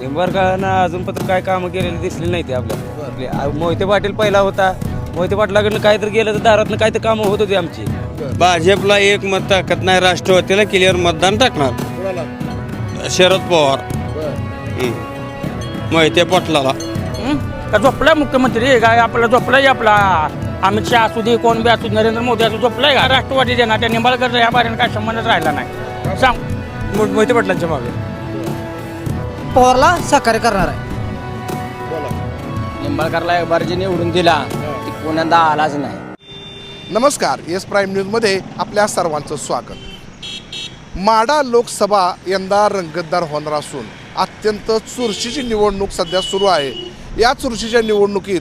निंबाळकरांना अजून पत्र काय कामं केलेली दिसली नाही ते आपल्याला. आपले आ- मोहिते पाटील पहिला होता. मोहिते पाटलाकडनं काहीतरी गेलं तर दारातनं काहीतरी कामं होत होती आमची. भाजपला एक मत टाकत नाही राष्ट्रवादीला क्लिअर मतदान टाकणार. कोणाला? शरद पवार. हं. मोहिते पाटलाला? का झोपलाय मुख्यमंत्री? काय आपला झोपलाय आपला? अमित शहा असू दे कोण बी असू दे, नरेंद्र मोदी असू झोपलाय का? राष्ट्रवादी देणार त्या निंबाळकर या बारेने काय संबंधच राहिला नाही. सांग. मोहिते पाटलांच्या मागे. पवारला सहकार्य करणार आहे. बोला. निंबाळकरला एक बार जे निवडून दिला ती पुन्हा आलाच नाही. नमस्कार येस प्राईम न्यूजमध्ये आपल्या सर्वांचं स्वागत. माडा लोकसभा यंदा रंगतदार होणार असून अत्यंत चुरशीची निवडणूक सध्या सुरू आहे. या चुरशीच्या निवडणुकीत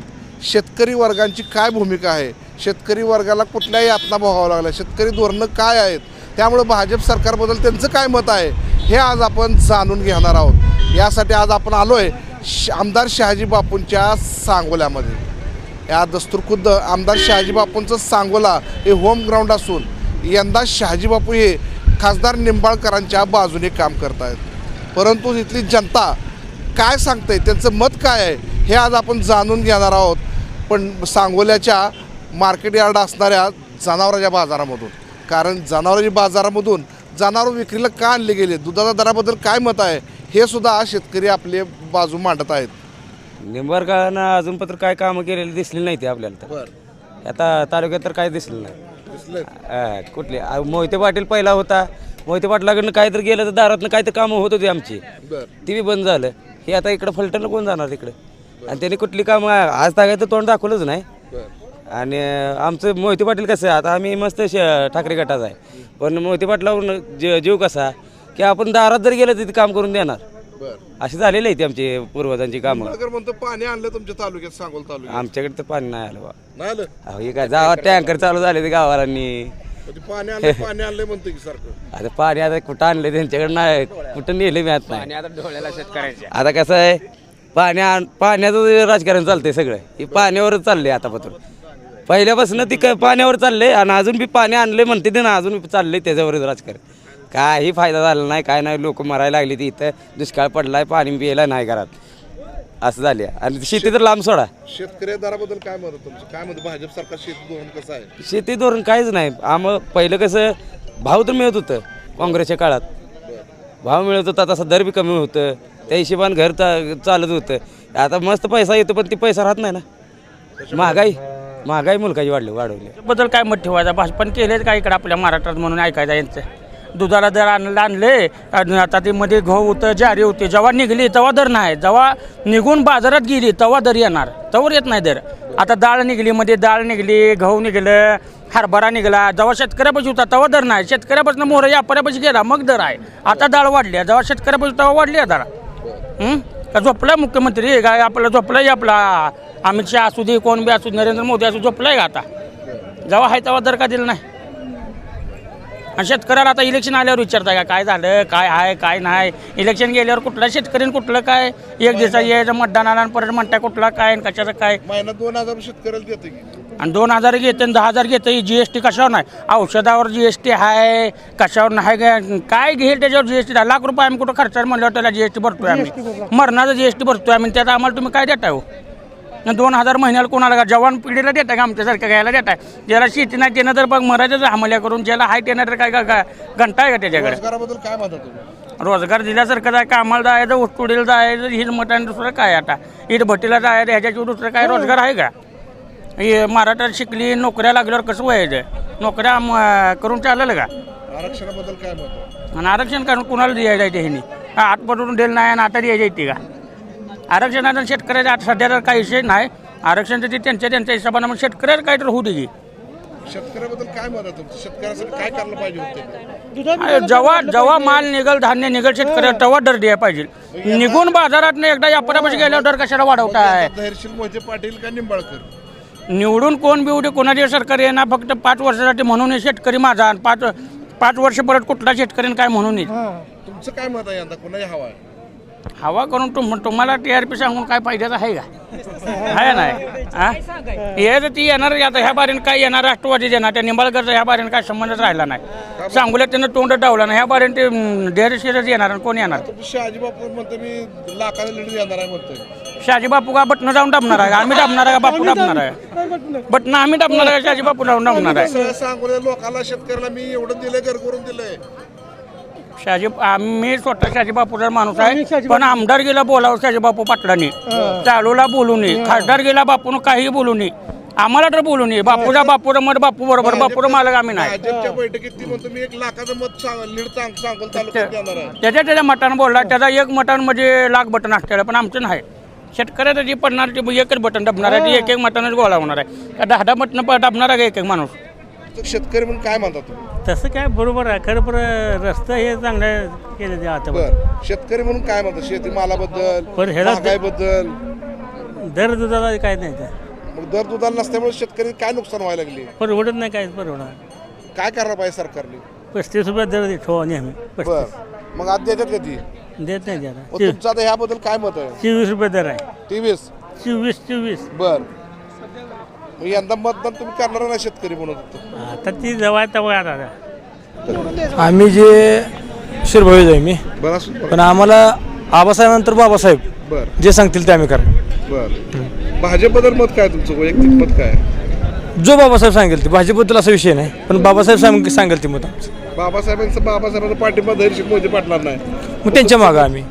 शेतकरी वर्गांची काय भूमिका आहे? शेतकरी वर्गाला कुठल्याही यातना भोगावं लागल्या? शेतकरी धोरणं काय आहेत? त्यामुळे भाजप सरकारबद्दल त्यांचं काय मत आहे? हे आज आपण जाणून घेणार आहोत. यासाठी आज आपण आलो आहे आमदार शहाजी बापूंच्या सांगोल्यामध्ये. या दस्तुरखुद्द आमदार शहाजी बापूंचं सांगोला हे होम ग्राउंड असून यंदा शहाजी बापू हे खासदार निंबाळकरांच्या बाजूने काम करत आहेत परंतु इथली जनता काय सांगते त्यांचं मत काय आहे हे आज आपण जाणून घेणार आहोत. पण सांगोल्याच्या मार्केट यार्ड असणाऱ्या जनावरांच्या बाजारामधून. कारण जनावरांच्या बाजारामधून जनावर विक्रीला का आणले गेले? दुधाच्या दराबद्दल काय मत आहे? हे सुद्धा शेतकरी आपले बाजू मांडत आहेत. निंबाळकरांना अजून पत्र काय कामं केलेली दिसली नाही ते आपल्याला तर. आता तालुक्यात तर काय दिसलं नाही. कुठले? मोहिते पाटील पहिला होता. मोहिते पाटलाकडनं काहीतरी गेलं तर दारातनं काहीतरी कामं होत होती आमची. ती बी बंद झालं. हे आता इकडं फलटणला कोण जाणार तिकडे आणि त्यांनी कुठली कामं आज तागायचं तोंड दाखवलंच नाही. आणि आमचं मोहिते पाटील कसं आता आम्ही मस्त ठाकरे गटाचा आहे. पण मोहिते पाटलावरून जीव कसा? की आपण दारात जर गेलं तिथे काम करून देणार. बरं. असे झालेले आहे ते आमचे पूर्वजांची कामं. म्हणतो पाणी आणलं तुमच्या तालुक्यात सांगोल तालुक्यात. आमच्याकडे तर पाणी नाही आलं बा. नाही आलं? अहो हे काय जावा टँकर चालू झाले ते गावालांनी. म्हणजे पाणी आणलं पाणी आणलंय म्हणतो की सारखं. आता पाणी आता कुठं आणले त्यांच्याकडे नाही. कुठं नेले मी आता नाही. आता डोळ्याला शेतकऱ्याच्या. आता कसं आहे पाण्या पाण्याचं राजकारण चालतंय सगळं हे पाण्यावरच चाललंय आता पत्र पहिल्यापासून ती काय पाण्यावर चाललंय आणि अजून बी पाणी आणले म्हणते ते ना अजून बी चाललंय त्याच्यावरच राजकारण. काही फायदा झाला नाही काय नाही लोक मरायला लागली ती इथं. दुष्काळ पडलाय पाणी प्यायला नाही घरात. असं झाले. आणि शेती तर लांब सोडा. शेतकरी दराबद्दल काय म्हणत तुमचं? काय म्हणतो भाजप सरकार शेती धोरण कसं आहे? शेती धोरण काहीच नाही. आम पहिलं कसं भाव तर मिळत होतं काँग्रेसच्या काळात. भाव मिळत होता तसा दर बी कमी होतं. त्या हिशोबाने घर चा- चालत होतं. आता मस्त पैसा येतो पण ती पैसा राहत नाही ना. महागाई महागाई मुलकाची वाढली वाढवली. बद्दल काय मत ठेवायचा? भाजपन केलेच काय इकडे आपल्या महाराष्ट्रात म्हणून ऐकायचं यांचं? दुधाला दर आणलं आणले आणि आता ते मध्ये गहू होतं जारी होती. जेव्हा निघली तेव्हा दर नाही. जेव्हा निघून बाजारात गेली तेव्हा दर येणार. तेव्हा येत नाही दर. आता डाळ निघली मध्ये डाळ निघली गहू निघलं हरभरा निघाला. जेव्हा शेतकऱ्यापाशी होता तेव्हा दर नाही. शेतकऱ्यापासून मोहर व्यापाऱ्यापाशी गेला मग दर आहे. आता डाळ वाढली आहे. जेव्हा शेतकऱ्यापाशी तेव्हा वाढली आहे दर झोपला मुख्यमंत्री? काय आपला झोपलाही आपला? अमित शहा असू दे कोण बी असू दे, नरेंद्र मोदी असू झोपलाय का आता? जेव्हा आहे तेव्हा दर का दिला नाही? आणि शेतकऱ्याला आता इलेक्शन आल्यावर विचारताय का काय झालं काय आहे काय नाही? इलेक्शन गेल्यावर कुठला शेतकऱ्याने कुठलं काय? एक दिवसा यायचं मतदानाला आणि परत म्हणताय कुठला काय आणि कशाचं काय? महिन्यात दोन हजार शेतकऱ्याला देते की. आणि दोन हजार घेते आणि दहा हजार घेते जी एस टी कशावर नाही? औषधावर जी एस टी आहे कशावर नाही काय घेईल त्याच्यावर जी एस टी लाख रुपये आम्ही कुठं खर्चाला म्हणल्यावर त्याला जी एस टी भरतोय आम्ही. मरणाचा जी एस टी भरतोय आम्ही त्यात आम्हाला तुम्ही काय देताय हो? आणि दोन हजार महिन्याला कोणाला का जवान पिढीला देताय का आमच्यासारखं घ्यायला देताय? ज्याला शेती नाही त्यानं तर बघ मरायचं हमल्या करून ज्याला हाय त्यानं तर काय का- घंटा आहे का त्याच्याकडे? काय म्हणता रोजगार दिल्यासारखं आहे कामाला जायचं उठतुडीला जायचं हिल मटण दुसरं काय आता? इट भट्टीला जायचं ह्याच्याशिवाय दुसरं काय रोजगार आहे का? हे मराठात शिकली नोकऱ्या लागल्यावर कसं व्हायचं? नोकऱ्या करून चालेल का? आरक्षणाबद्दल काय मत आणि आरक्षण करून कुणाला द्यायला येते ह्यांनी? आतपटून दिलं नाही आणि आता द्यायची येते का? आरक्षणाचा शेतकऱ्याचा आता सध्या तर काही विषय नाही. आरक्षणचं ते त्यांच्या त्यांच्या हिशोबानं मग शेतकऱ्याला काय तर होऊ दे की. शेतकऱ्याबद्दल काय मत आहे तुमचं? शेतकऱ्यासाठी काय करायला पाहिजे होते? अरे जेव्हा जेव्हा माल निघल धान्य निघल शेतकऱ्याला तेव्हा दर द्यायला पाहिजे. निघून बाजारात एकदा व्यापारापाशी गेल्यावर दर कशाला वाढवताय? धैर्यशील मोहिते पाटील का निंबाळकर? निवडून कोण बी उडे कोणाचे सरकार येणार? फक्त पाच वर्षासाठी म्हणून हे शेतकरी माझा आणि पाच पाच वर्ष परत कुठला शेतकऱ्याने काय म्हणून येईल? तुमचं काय मत आहे? यंदा कोणाची हवा आहे? हवा करून तुम तुम्हाला टी आर पी सांगून काय फायद्याचं आहे का? आहे नाही हा? हे तर ती येणार आता ह्या बारीन काय येणार राष्ट्रवादी येणार त्या निंबाळकरचा ह्या बारीन काय संबंधच राहिला नाही. सांगोल्यात त्यानं तोंड डावला नाही ह्या बारीन ते डेअरशीरच येणार आणि कोण येणार? शहाजी बापू म्हणतो मी लाखाला लीड देणार आहे म्हणतोय. शहाजी बापू का बटणं जाऊन दाबणार आहे? आम्ही दाबणार आहे का बापू दाबणार आहे? बटणं. आम्ही दाबणार आहे का शहाजी बापू जाऊन दाबणार आहे? लोकांना शेतकऱ्याला मी एवढं दिलंय घर करून दिलंय. शहाजी आम्ही स्वतः शहाजी बापूचा माणूस आहे पण आमदार गेला बोलावं शहाजी बापू पाटलांनी. चालूला बोलू नये खासदार गेला बापून काही बोलू नये. आम्हाला तर बोलू नये बापूचा बापूचा मत बापू बरोबर बापूचा मालक आम्ही नाही. त्याच्या त्याच्या मतानं बोलला त्याचा एक मतान म्हणजे लाख बटन असलेलं पण आमचं नाही. शेतकऱ्याचं जे पडणार ते एकच बटन दाबणार आहे ते एक एक मतानच गोळा होणार आहे. दहा दहा बटन दाबणार आहे एक एक माणूस? तर शेतकरी म्हणून काय म्हणता तुम्ही? तसं काय बरोबर आहे. खरं पर रस्ता हे चांगलं केलं ते आता बर. शेतकरी म्हणून काय म्हणतात शेती मालाबद्दल पण ह्याला- महागाईबद्दल? दर दुधाला काय नाही ते मग दर दुधाला नसल्यामुळे शेतकरी काय नुकसान व्हायला लागली? परवडत नाही काय परवडणार काय करायला पाहिजे सरकारने? पस्तीस रुपये दर दे ठेवा नेहमी बर. पस्तीस मग आज देतात कधी देत नाही त्याला. तुमचं आता ह्याबद्दल काय मत आहे? चोवीस रुपये दर आहे. तेवीस. चोवीस चोवीस. बर. मग यंदा मतदान तुम्ही करणार नाही शेतकरी म्हणून आता ती जवळ तेव्हा आता आम्ही जे शिरभवीज आहे मी. बरं असू दे. पण आम्हाला आबासाहेबांतर बाबासाहेब बर. जे सांगतील ते आम्ही करणार. बर. भाजपबद्दल मत काय तुमचं? वैयक्तिक मत काय? जो बाबासाहेब सांगेल ते. भाजपबद्दल असा विषय नाही पण बाबासाहेब सांग सांगेल ते मत आमचं. बाबासाहेबांचं बाबासाहेबांचा पाठिंबा धैर्यशील मोदी पाटलांना नाही मग त्यांच्या मागं आम्ही.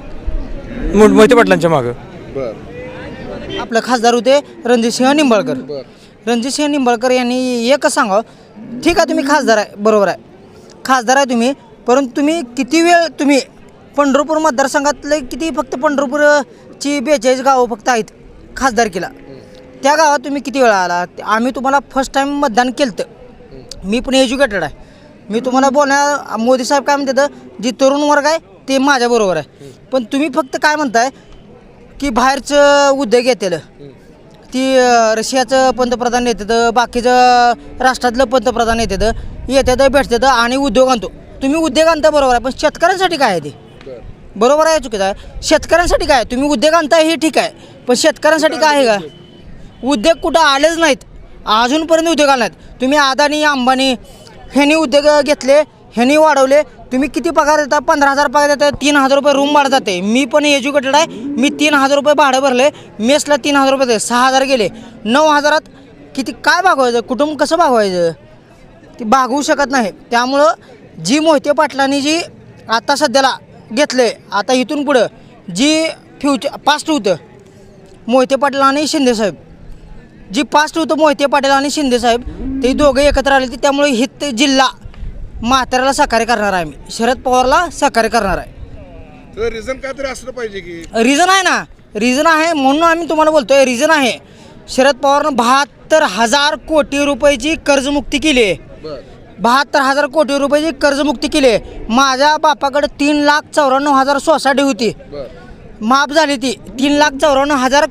मो- मोहिते पाटलांच्या मागं. बर. आपले खासदार होते रणजितसिंह निंबाळकर. बर. रणजितसिंह निंबाळकर यांनी एकच सांगावं ठीक आहे तुम्ही खासदार आहे बरोबर आहे. खासदार आहे तुम्ही परंतु तुम्ही किती वेळ तुम्ही पंढरपूर मतदारसंघातले किती फक्त पंढरपूरची बेचाळीस गावं फक्त आहेत खासदारकीला त्या गावात तुम्ही किती वेळा आला? आम्ही तुम्हाला फर्स्ट टाईम मतदान केलं मी पण एज्युकेटेड आहे. मी तुम्हाला बोलण्या मोदी साहेब काय म्हणतात जे तरुण वर्ग आहे ते माझ्याबरोबर आहे. पण तुम्ही फक्त काय म्हणताय की बाहेरचं उद्योग येतील. ती रशियाचं पंतप्रधान येतात बाकीचं राष्ट्रातलं पंतप्रधान येतात येतात भेटतात आणि उद्योग आणतो. तुम्ही उद्योग आणता बरोबर आहे पण शेतकऱ्यांसाठी काय आहे ते? बरोबर आहे चुकीचं आहे. शेतकऱ्यांसाठी काय? तुम्ही उद्योग आणताय हे ठीक आहे. पण शेतकऱ्यांसाठी काय आहे का? उद्योग कुठं आलेच नाहीत. अजूनपर्यंत उद्योग आले नाहीत. तुम्ही अदानी अंबानी ह्यांनी उद्योग घेतले ह्यांनी वाढवले. तुम्ही किती पगार देता? पंधरा हजार पगार देता तीन हजार रुपये रूम भाडं जाते. मी पण एज्युकेटेड आहे. मी तीन हजार रुपये भाडं भरले. मेसला तीन हजार रुपये दे सहा हजार गेले. नऊ हजारात किती काय भागवायचं? कुटुंब कसं भागवायचं? ती भागवू शकत नाही. त्यामुळं जी मोहिते पाटलांनी जी आता सध्याला घेतले आता इथून पुढं जी फ्युचर पास्ट होतं मोहिते पाटील आणि शिंदेसाहेब जी पास्ट होतं मोहिते पाटील आणि शिंदेसाहेब ते दोघे एकत्र आले ते त्यामुळे हित जिल्हा म्हाताऱ्याला सहकार्य करणार आहे मी. शरद पवारला सहकार्य करणार आहे. तर रिझन काहीतरी असलं पाहिजे की? रिझन आहे ना. रिझन आहे म्हणून आम्ही तुम्हाला बोलतोय रिझन आहे. शरद पवारनं बहात्तर हजार कोटी रुपयाची कर्जमुक्ती केली. आहे बर. बहात्तर हजार कोटी रुपयाची कर्जमुक्ती केली. आहे माझ्या बापाकडे तीन लाख चौऱ्याण्णव हजार सोसायटी होती. बर. माफ झाली ती. तीन लाख चौऱ्याण्णव हजार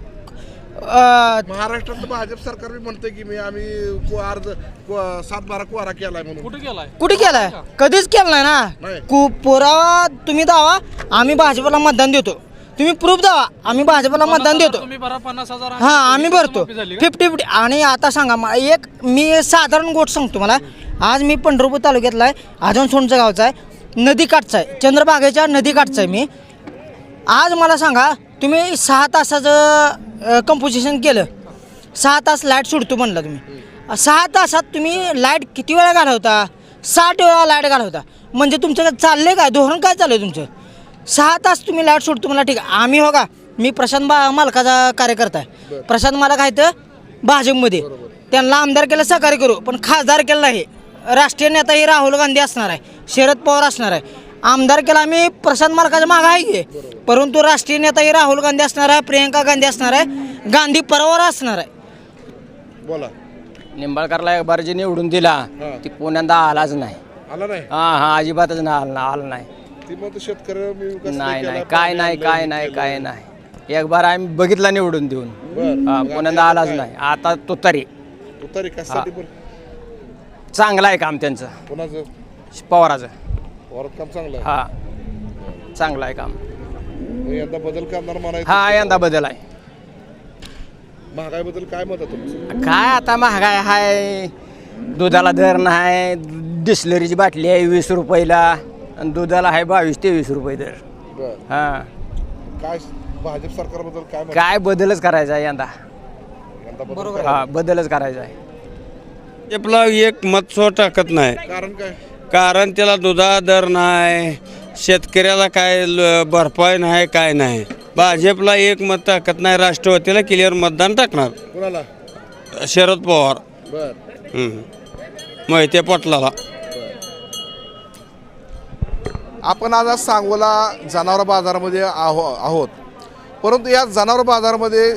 अं, महाराष्ट्रातलं भाजप सरकार बी म्हणतं की मी आम्ही को- अर्ज को- सात बारा कोरा केलाय म्हणून. कुठे केलाय? कुठे केलाय? कधीच केलं नाही ना. नाही. कु पुरावा तुम्ही दावा आम्ही भाजपला मतदान देतो. तुम्ही प्रूफ दावा आम्ही भाजपला मतदान देतो. हा आम्ही भरतो. फिफ्टी फिफ्टी आणि आता सांगा मा- एक मी साधारण गोष्ट सांगतो मला. आज मी पंढरपूर तालुक्यातला आहे अजून सोनचं गावचा आहे नदीकाठचा आहे. चंद्रभागेच्या नदीकाठचा आहे मी. आज मला सांगा तुम्ही सहा तासाचं कंपोजिशन केलं. सहा तास लाइट सुटतो म्हणलं तुम्ही. सहा तासात तुम्ही लाइट किती वेळा घालवता? साठ वेळा लाइट घालवता. म्हणजे तुमचं चाललंय काय? धोरण काय चाललं तुमचं? सहा तास तुम्ही लाइट सुटतो मला ठीक. आहे आम्ही हो का? मी प्रशांत बा मालकाचा कार्यकर्ता आहे. प्रशांत मालक आहे तर भाजपमध्ये. त्यांना आमदार केलं सहकार्य करू. पण खासदार केलं नाही. राष्ट्रीय नेता हे राहुल गांधी असणार आहे. शरद पवार असणार आहे. आमदार केला आम्ही प्रशांत मालकाच्या मागं आहे की. परंतु राष्ट्रीय नेता हे राहुल गांधी असणार आहे प्रियंका गांधी असणार आहे गांधी परवार असणार आहे. बोला. निंबाळकरला एक बार जे निवडून दिला ती पुण्यांदा आलाच नाही. आला नाही? हा हा अजिबातच नाही आला आला नाही. ती मग शेतकरी मी विकास नाही केला, नाही काय पाणी नाही काय नाही. काय नाही. एक बार आम्ही बघितला निवडून देऊन. बरं. हा, मग पुण्यांदा आता आलाच काय? नाही. आता तो तरी. कशासाठी चांगला आहे काम त्यांचं. कोणाचं? पवाराचं. वरात काम चांगलं आहे. हा. चांगलं आहे काम. यंदा बदल करणार म्हणायचं हा यंदा बदल आहे. महागाईबद्दल काय मत आहे तुमचं? काय आता महागाई हाय दुधाला दर नाही डिस्लरीची बाटली आहे वीस रुपयाला आणि दुधाला आहे बावीस तेवीस रुपये दर. बर. हां. काय भाजप सरकारबद्दल काय मत? काय बदलच करायचा आहे यंदा. यंदा बदल हा बदलच करायचा आहे. भाजपला एक मत सो टाकत नाही. कारण काय? कारण त्याला दुधा दर नाही शेतकऱ्याला काय ल- भरपाई नाही काय नाही. भाजपला एक मत टाकत नाही राष्ट्रवादीला केल्यावर मतदान टाकणार. कुणाला? शरद पवार. बर. हम्म. मोहिते पाटलाला. आपण आज आज सांगोला जनावर बाजारामध्ये आहो आहोत. परंतु या जनावर बाजारामध्ये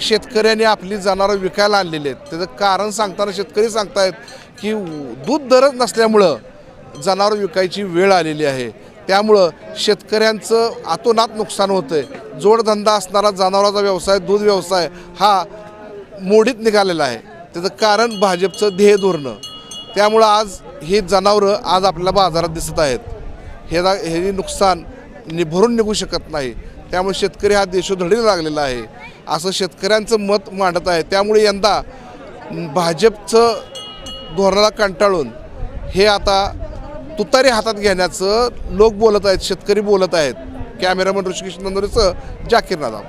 शेतकऱ्यांनी आपली जनावरं विकायला आणलेली आहेत. त्याचं कारण सांगताना शेतकरी सांगतायत की दूध दरच नसल्यामुळं जनावरं विकायची वेळ आलेली आहे. त्यामुळं शेतकऱ्यांचं आतोनात नुकसान होतं आहे जोडधंदा असणारा जनावराचा व्यवसाय दूध व्यवसाय हा मोडीत निघालेला आहे. त्याचं कारण भाजपचं ध्येय धोरणं. त्यामुळं आज ही जनावरं आज आपल्याला बाजारात दिसत आहेत. हे हे नुकसान नि भरून निघू शकत नाही. त्यामुळे शेतकरी हा देशोधडीला लागलेला आहे. असं शेतकऱ्यांचं मत मांडत आहे. त्यामुळे यंदा भाजपचं धोरणाला कंटाळून हे आता तुतारी हातात घेण्याचं लोक बोलत आहेत शेतकरी बोलत आहेत कॅमेरामन ऋषिकेश नंदोरेचं जाकीर नादाम.